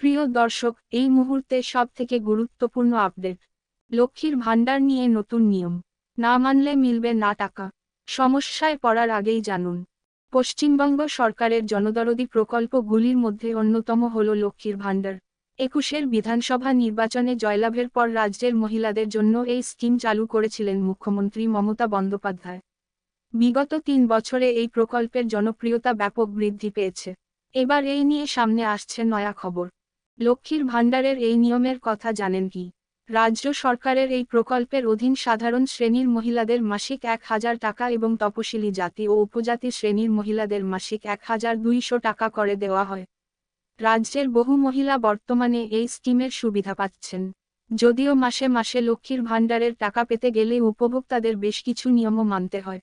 প্রিয় দর্শক, এই মুহূর্তে সব থেকে গুরুত্বপূর্ণ আপডেট। লক্ষ্মীর ভাণ্ডার নিয়ে নতুন নিয়ম। না মানলে মিলবে না টাকা। সমস্যায় পড়ার আগেই জানুন। পশ্চিমবঙ্গ সরকারের জনদরদি প্রকল্পগুলির মধ্যে অন্যতম হল লক্ষ্মীর ভাণ্ডার। একুশের বিধানসভা নির্বাচনে জয়লাভের পর রাজ্যের মহিলাদের জন্য এই স্কিম চালু করেছিলেন মুখ্যমন্ত্রী মমতা বন্দ্যোপাধ্যায়। বিগত তিন বছরে এই প্রকল্পের জনপ্রিয়তা ব্যাপক বৃদ্ধি পেয়েছে। এবার এই নিয়ে সামনে আসছে নয়া খবর। লক্ষ্মীর ভাণ্ডারের এই নিয়মের কথা জানেন কি? রাজ্য সরকারের এই প্রকল্পের অধীন সাধারণ শ্রেণির মহিলাদের মাসিক এক হাজার টাকা এবং তপশিলি জাতি ও উপজাতি শ্রেণির মহিলাদের মাসিক এক হাজার দুইশো টাকা করে দেওয়া হয়। রাজ্যের বহু মহিলা বর্তমানে এই স্কিমের সুবিধা পাচ্ছেন। যদিও মাসে মাসে লক্ষ্মীর ভাণ্ডারের টাকা পেতে গেলে উপভোক্তাদের বেশ কিছু নিয়মও মানতে হয়।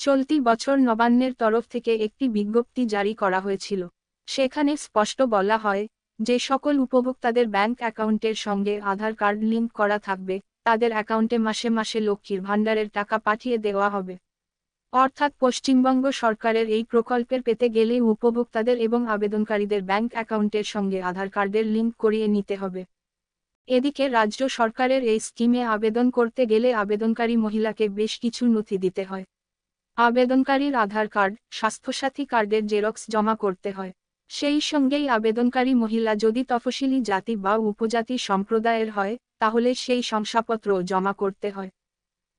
চলতি বছর নবান্নের তরফ থেকে একটি বিজ্ঞপ্তি জারি করা হয়েছিল। সেখানে স্পষ্ট বলা হয় যে সকল উপভোক্তাদের ব্যাংক অ্যাকাউন্টের সঙ্গে আধার কার্ড লিঙ্ক করা থাকবে, তাদের অ্যাকাউন্টে মাসে মাসে লক্ষ্মীর ভাণ্ডারের টাকা পাঠিয়ে দেওয়া হবে। অর্থাৎ পশ্চিমবঙ্গ সরকারের এই প্রকল্পের পেতে গেলে উপভোক্তাদের এবং আবেদনকারীদের ব্যাংক অ্যাকাউন্টের সঙ্গে আধার কার্ডের লিঙ্ক করিয়ে নিতে হবে। এদিকে রাজ্য সরকারের এই স্কিমে আবেদন করতে গেলে আবেদনকারী মহিলাকে বেশ কিছু নথি দিতে হয়। আবেদনকারীর আধার কার্ড, স্বাস্থ্যসাথী কার্ডের জেরক্স জমা করতে হয়। সেই সঙ্গেই আবেদনকারী মহিলা যদি তফসিলি জাতি বা উপজাতি সম্প্রদায়ের হয়, তাহলে সেই শংসাপত্র জমা করতে হয়।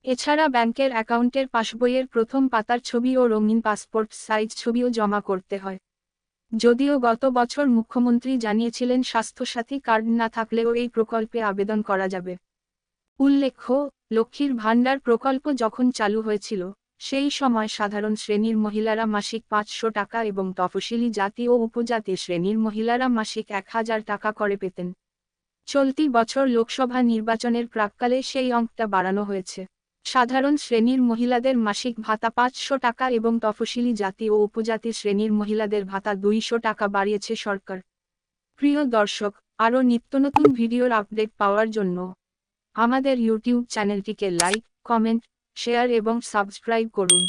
এছাড়া ব্যাংকের অ্যাকাউন্টের পাসবইয়ের প্রথম পাতার ছবি ও রঙিন পাসপোর্ট সাইজ ছবিও জমা করতে হয়। যদিও গত বছর মুখ্যমন্ত্রী জানিয়েছিলেন স্বাস্থ্যসাথী কার্ড না থাকলেও এই প্রকল্পে আবেদন করা যাবে। উল্লেখ্য, লক্ষ্মীর ভাণ্ডার প্রকল্প যখন চালু হয়েছিল সেই সময় সাধারণ শ্রেণির মহিলারা মাসিক পাঁচশো টাকা এবং তফসিলি জাতি ও উপজাতি শ্রেণির মহিলারা মাসিক এক হাজার টাকা করে পেতেন। চলতি বছর লোকসভা নির্বাচনের প্রাককালে সেই অঙ্কটা বাড়ানো হয়েছে। সাধারণ শ্রেণির মহিলাদের মাসিক ভাতা পাঁচশো টাকা এবং তফসিলি জাতি ও উপজাতি শ্রেণির মহিলাদের ভাতা দুইশো টাকা বাড়িয়েছে সরকার। প্রিয় দর্শক, আরও নিত্যনতুন ভিডিওর আপডেট পাওয়ার জন্য আমাদের ইউটিউব চ্যানেলটিকে লাইক, কমেন্ট শেয়ার এবং সাবস্ক্রাইব করুন।